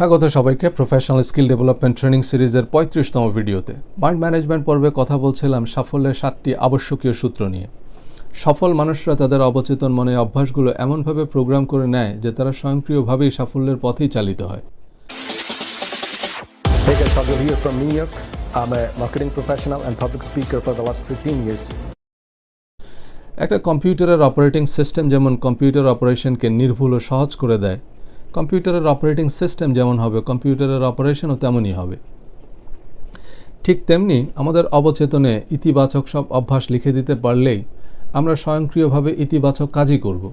স্বাগত সবাইকে professional skill development training সিরিজের পঁয়ত্রিশতম ভিডিওতে মাইন্ড ম্যানেজমেন্ট পর্বে কথা বলছিলাম সাফল্যের সাতটি আবশ্যকীয় সূত্র নিয়ে সফল মানুষরা তাদের অবচেতন মনে অভ্যাসগুলো এমনভাবে প্রোগ্রাম করে নেয় যে তারা স্বয়ংক্রিয়ভাবেই সাফল্যের পথেই চালিত হয় Hey guys, Shadil here from New York. I'm a marketing professional and public speaker for the last 15 years. একটা কম্পিউটারের অপারেটিং সিস্টেম যেমন কম্পিউটার অপারেশনকে নির্ভুল ও সহজ করে দেয় কম্পিউটারের অপারেটিং সিস্টেম যেমন হবে, কম্পিউটারের অপারেশনও তেমনই হবে। ঠিক তেমনি আমাদের অবচেতনে ইতিবাচক সব অভ্যাস লিখে দিতে পারলেই আমরা স্বয়ংক্রিয়ভাবে ইতিবাচক কাজই করব।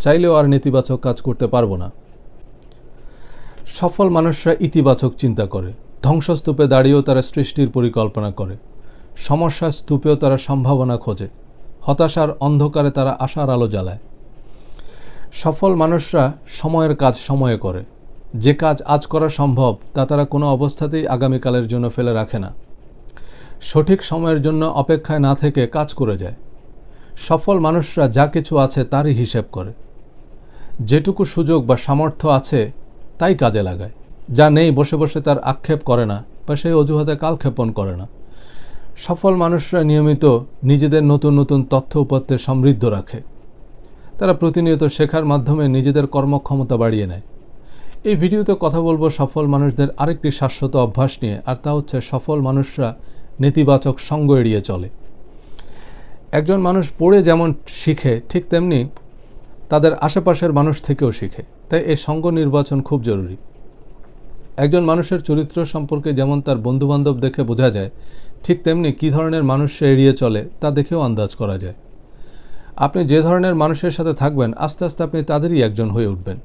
চাইলেও আর নেতিবাচক কাজ করতে পারব না। সফল মানুষরা ইতিবাচক চিন্তা করে, ধ্বংসস্তূপে দাঁড়িয়েও তারা সৃষ্টির পরিকল্পনা করে, সমস্যার স্তূপেও তারা সম্ভাবনা খোঁজে, হতাশার অন্ধকারে তারা আশার আলো জ্বালায়। সফল মানুষরা সময়ের কাজ সময়ে করে। যে কাজ আজ করা সম্ভব, তা তারা কোনো অবস্থাতেই আগামীকালের জন্য ফেলে রাখে না। সঠিক সময়ের জন্য অপেক্ষায় না থেকে কাজ করে যায়। সফল মানুষরা যা কিছু আছে তারই হিসেব করে। যেটুকু সুযোগ বা সামর্থ্য আছে, তাই কাজে লাগায়। যা নেই বসে বসে তার আক্ষেপ করে না, বা সেই অজুহাতে কালক্ষেপণ করে না। সফল মানুষরা নিয়মিত নিজেদের নতুন নতুন তথ্য উপাত্তে সমৃদ্ধ রাখে। তারা প্রতিনিয়ত শেখার মাধ্যমে নিজেদের কর্মক্ষমতা বাড়িয়ে নেয়। এই ভিডিওতে কথা বলব সফল মানুষদের আরেকটি শাশ্বত অভ্যাস নিয়ে, আর তা হচ্ছে সফল মানুষরা নেতিবাচক সঙ্গ এড়িয়ে চলে। একজন মানুষ পড়ে যেমন শিখে, ঠিক তেমনি তাদের আশেপাশের মানুষ থেকেও শিখে, তাই এই সঙ্গ নির্বাচন খুব জরুরি। একজন মানুষের চরিত্র সম্পর্কে যেমন তার বন্ধুবান্ধব দেখে বোঝা যায়, ঠিক তেমনি কী ধরনের মানুষ সে এড়িয়ে চলে তা দেখেও আন্দাজ করা যায়। আপনি যে ধরনের মানুষের সাথে থাকবেন, আস্তে আস্তে আপনি তাদেরই একজন হয়ে উঠবেন।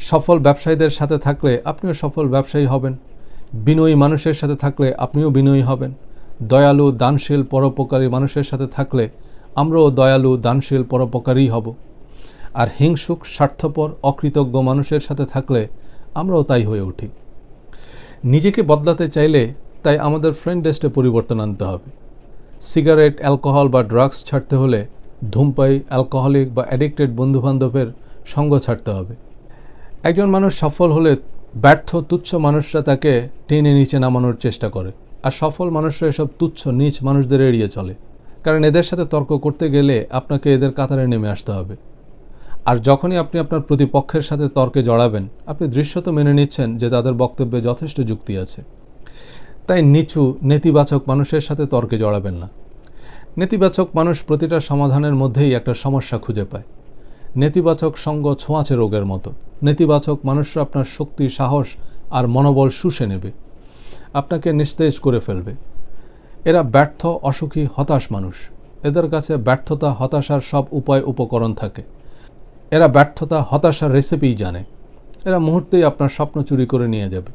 সফল ব্যবসায়ীদের সাথে থাকলে আপনিও সফল ব্যবসায়ী হবেন। বিনয়ী মানুষের সাথে থাকলে আপনিও বিনয়ী হবেন। দয়ালু, দানশীল, পরোপকারী মানুষের সাথে থাকলে আমরাও দয়ালু, দানশীল, পরোপকারী হব। আর হিংসুক, স্বার্থপর, অকৃতজ্ঞ মানুষের সাথে থাকলে আমরাও তাই হয়ে উঠি। নিজেকে বদলাতে চাইলে তাই আমাদের ফ্রেন্ড ডেস্টে পরিবর্তন আনতে হবে। সিগারেট, অ্যালকোহল বা ড্রাগস ছাড়তে হলে ধূমপাই অ্যালকোহলিক বা অ্যাডিক্টেড বন্ধুবান্ধবের সঙ্গ ছাড়তে হবে। একজন মানুষ সফল হলে ব্যর্থ, তুচ্ছ মানুষরা তাকে টেনে নিচে নামানোর চেষ্টা করে। আর সফল মানুষরা এসব তুচ্ছ, নিচ মানুষদের এড়িয়ে চলে। কারণ এদের সাথে তর্ক করতে গেলে আপনাকে এদের কাতারে নেমে আসতে হবে। আর যখনই আপনি আপনার প্রতিপক্ষের সাথে তর্কে জড়াবেন, আপনি দৃশ্যত মেনে নিচ্ছেন যে তাদের বক্তব্যে যথেষ্ট যুক্তি আছে। তাই নিচু, নেতিবাচক মানুষের সাথে তর্কে জড়াবেন না। নেতিবাচক মানুষ প্রতিটা সমাধানের মধ্যেই একটা সমস্যা খুঁজে পায়। নেতিবাচক সঙ্গ ছোঁয়াচে রোগের মতো। নেতিবাচক মানুষরা আপনার শক্তি, সাহস আর মনোবল শুষে নেবে। আপনাকে নিস্তেজ করে ফেলবে। এরা ব্যর্থ, অসুখী, হতাশ মানুষ। এদের কাছে ব্যর্থতা, হতাশার সব উপায় উপকরণ থাকে। এরা ব্যর্থতা, হতাশার রেসিপিই জানে। এরা মুহূর্তেই আপনার স্বপ্ন চুরি করে নিয়ে যাবে।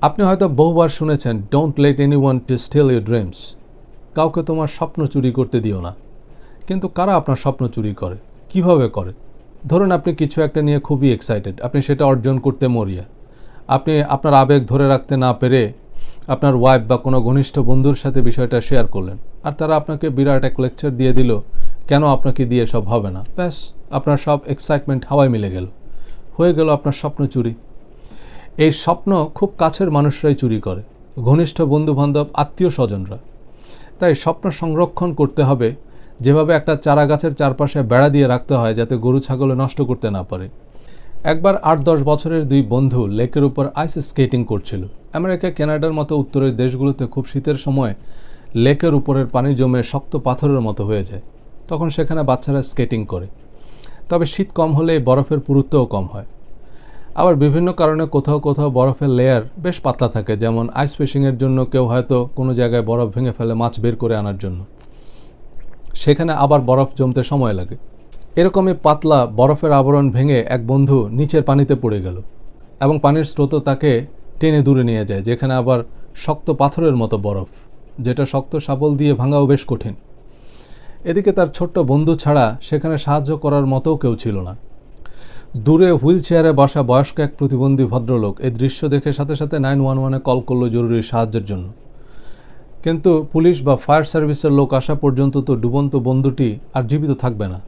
আপনি হয়তো বহুবার শুনেছেন don't let anyone to steal your dreams কাউকে তোমার স্বপ্ন চুরি করতে দিও না। কিন্তু কারা আপনার স্বপ্ন চুরি করে? কীভাবে করে? ধরুন আপনি কিছু একটা নিয়ে খুবই এক্সাইটেড আপনি সেটা অর্জন করতে মরিয়া। আপনি আপনার আবেগ ধরে রাখতে না পেরে আপনার ওয়াইফ বা কোনো ঘনিষ্ঠ বন্ধুর সাথে বিষয়টা শেয়ার করলেন। আর তারা আপনাকে বিরাট এক লেকচার দিয়ে দিল, কেন আপনাকে দিয়ে সব হবে না? ব্যাস, আপনার সব এক্সাইটমেন্ট হাওয়ায় মিলে গেল। হয়ে গেল আপনার স্বপ্ন চুরি। এই স্বপ্ন খুব কাছের মানুষরাই চুরি করে। ঘনিষ্ঠ বন্ধুবান্ধব আত্মীয় স্বজনরা তাই স্বপ্ন সংরক্ষণ করতে হবে, যেভাবে একটা চারা গাছের চারপাশে বেড়া দিয়ে রাখতে হয় যাতে গরু ছাগলে নষ্ট করতে না পারে। একবার আট দশ বছরের দুই বন্ধু লেকের উপর আইস স্কেটিং করছিল। আমেরিকা, কানাডার মতো উত্তরের দেশগুলোতে খুব শীতের সময় লেকের উপরের পানি জমে শক্ত পাথরের মতো হয়ে যায়। তখন সেখানে বাচ্চারা স্কেটিং করে। তবে শীত কম হলে বরফের পুরুত্বও কম হয়। আবার বিভিন্ন কারণে কোথাও কোথাও বরফের লেয়ার বেশ পাতলা থাকে, যেমন আইস ফিশিংয়ের জন্য কেউ হয়তো কোনো জায়গায় বরফ ভেঙে ফেলে মাছ বের করে আনার জন্য। সেখানে আবার বরফ জমতে সময় লাগে। এরকমই পাতলা বরফের আবরণ ভেঙে এক বন্ধু নিচের পানিতে পড়ে গেল এবং পানির স্রোত তাকে টেনে দূরে নিয়ে যায়, যেখানে আবার শক্ত পাথরের মতো বরফ, যেটা শক্ত শাবল দিয়ে ভাঙাও বেশ কঠিন। এদিকে তার ছোট্ট বন্ধু ছাড়া সেখানে সাহায্য করার মতোও কেউ ছিল না। দূরে হুইল চেয়ারে বসা বয়স্ক এক প্রতিবন্ধী ভদ্রলোক এই দৃশ্য দেখে সাথে সাথে নাইন ওয়ান ওয়ানে কল করল জরুরি সাহায্যের জন্য। কিন্তু পুলিশ বা ফায়ার সার্ভিসের লোক আসা পর্যন্ত তো ডুবন্ত বন্ধুটি আর জীবিত থাকবে না।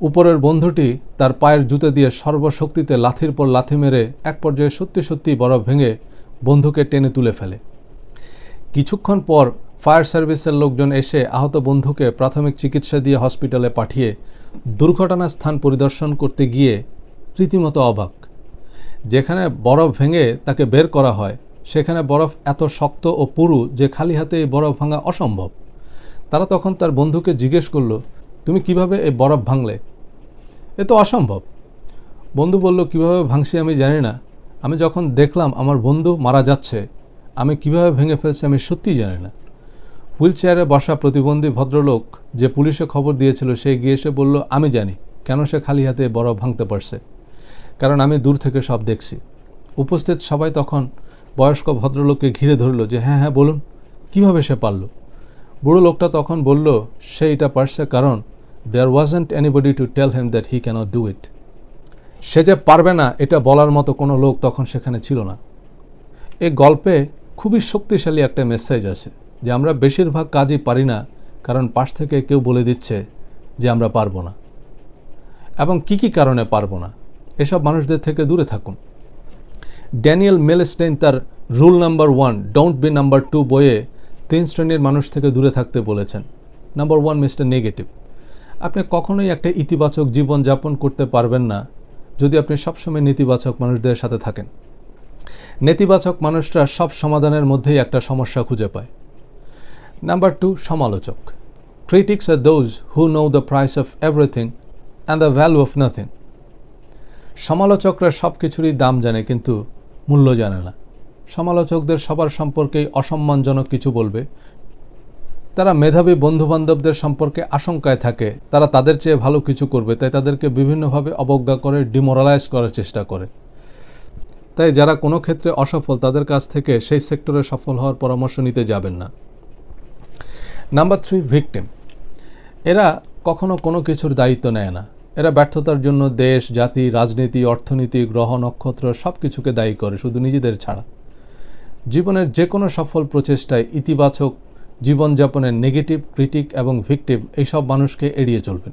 উপরের বন্ধুটি তার পায়ের জুতে দিয়ে সর্বশক্তিতে লাথির পর লাথি মেরে এক পর্যায়ে সত্যি সত্যি বরফ ভেঙে বন্ধুকে টেনে তুলে ফেলে। কিছুক্ষণ পর ফায়ার সার্ভিসের লোকজন এসে আহত বন্ধুকে প্রাথমিক চিকিৎসা দিয়ে হসপিটালে পাঠিয়ে দুর্ঘটনার স্থান পরিদর্শন করতে গিয়ে রীতিমতো অবাক। যেখানে বরফ ভেঙে তাকে বের করা হয়, সেখানে বরফ এত শক্ত ও পুরু যে খালি হাতে এই বরফ ভাঙা অসম্ভব। তারা তখন তার বন্ধুকে জিজ্ঞেস করল, তুমি কীভাবে এই বরফ ভাঙলে? এ তো অসম্ভব। বন্ধু বলল, কীভাবে ভাঙছি আমি জানি না। আমি যখন দেখলাম আমার বন্ধু মারা যাচ্ছে, আমি কীভাবে ভেঙে ফেলছি আমি সত্যিই জানি না। হুইল চেয়ারে বসা প্রতিবন্ধী ভদ্রলোক যে পুলিশে খবর দিয়েছিল সে গিয়ে এসে বলল, আমি জানি, কেন সে খালি হাতে বরফ ভাঙতে পারছে? কারণ আমি দূর থেকে সব দেখছি। উপস্থিত সবাই তখন বয়স্ক ভদ্রলোককে ঘিরে ধরলো যে হ্যাঁ হ্যাঁ বলুন, কীভাবে সে পারল? বুড়ো লোকটা তখন বলল, সে এটা পারছে কারণ there wasn't anybody to tell him that he can't do it সে যে পারবে না, এটা বলার মতো কোনো লোক তখন সেখানে ছিল না। এ গল্পে খুবই শক্তিশালী একটা মেসেজ আছে। যে আমরা বেশিরভাগ কাজই পারি না, কারণ পাশ থেকে কেউ বলে দিচ্ছে যে আমরা পারব না। এবং কি কি কারণে পারব না, এসব মানুষদের থেকে দূরে থাকুন। ড্যানিয়েল মেলস্টেইন তার rule number one, don't be number two বইয়ে তিন শ্রেণির মানুষ থেকে দূরে থাকতে বলেছেন। Number one, mister negative. আপনি কখনোই একটা ইতিবাচক জীবন যাপন করতে পারবেন না, যদি আপনি সবসময় নেতিবাচক মানুষদের সাথে থাকেন। নেতিবাচক মানুষরা সব সমাধানের মধ্যেই একটা সমস্যা খুঁজে পায়। নাম্বার টু সমালোচক। Critics R those who know the price of everything and the value of nothing সমালোচকরা সব কিছুরই দাম জানে কিন্তু মূল্য জানে না। সমালোচকদের সবার সম্পর্কেই অসম্মানজনক কিছু বলবে। তারা মেধাবী বন্ধুবান্ধবদের সম্পর্কে আশঙ্কায় থাকে। তারা তাদের চেয়ে ভালো কিছু করবে, তাই তাদেরকে বিভিন্নভাবে অবজ্ঞা করে, ডিমোরালাইজ করার চেষ্টা করে। তাই যারা কোনো ক্ষেত্রে অসফল, তাদের কাছ থেকে সেই সেক্টরে সফল হওয়ার পরামর্শ নিতে যাবেন না। নাম্বার থ্রি ভিকটিম এরা কখনো কোনো কিছুর দায়িত্ব নেয় না। এরা ব্যর্থতার জন্য দেশ, জাতি, রাজনীতি, অর্থনীতি, গ্রহ, নক্ষত্র সব কিছুকে দায়ী করে, শুধু নিজেদের ছাড়া। জীবনের যে কোনো সফল প্রচেষ্টায় ইতিবাচক জীবনযাপনের নেগেটিভ, ক্রিটিক এবং ভিকটিভ এইসব মানুষকে এড়িয়ে চলবেন।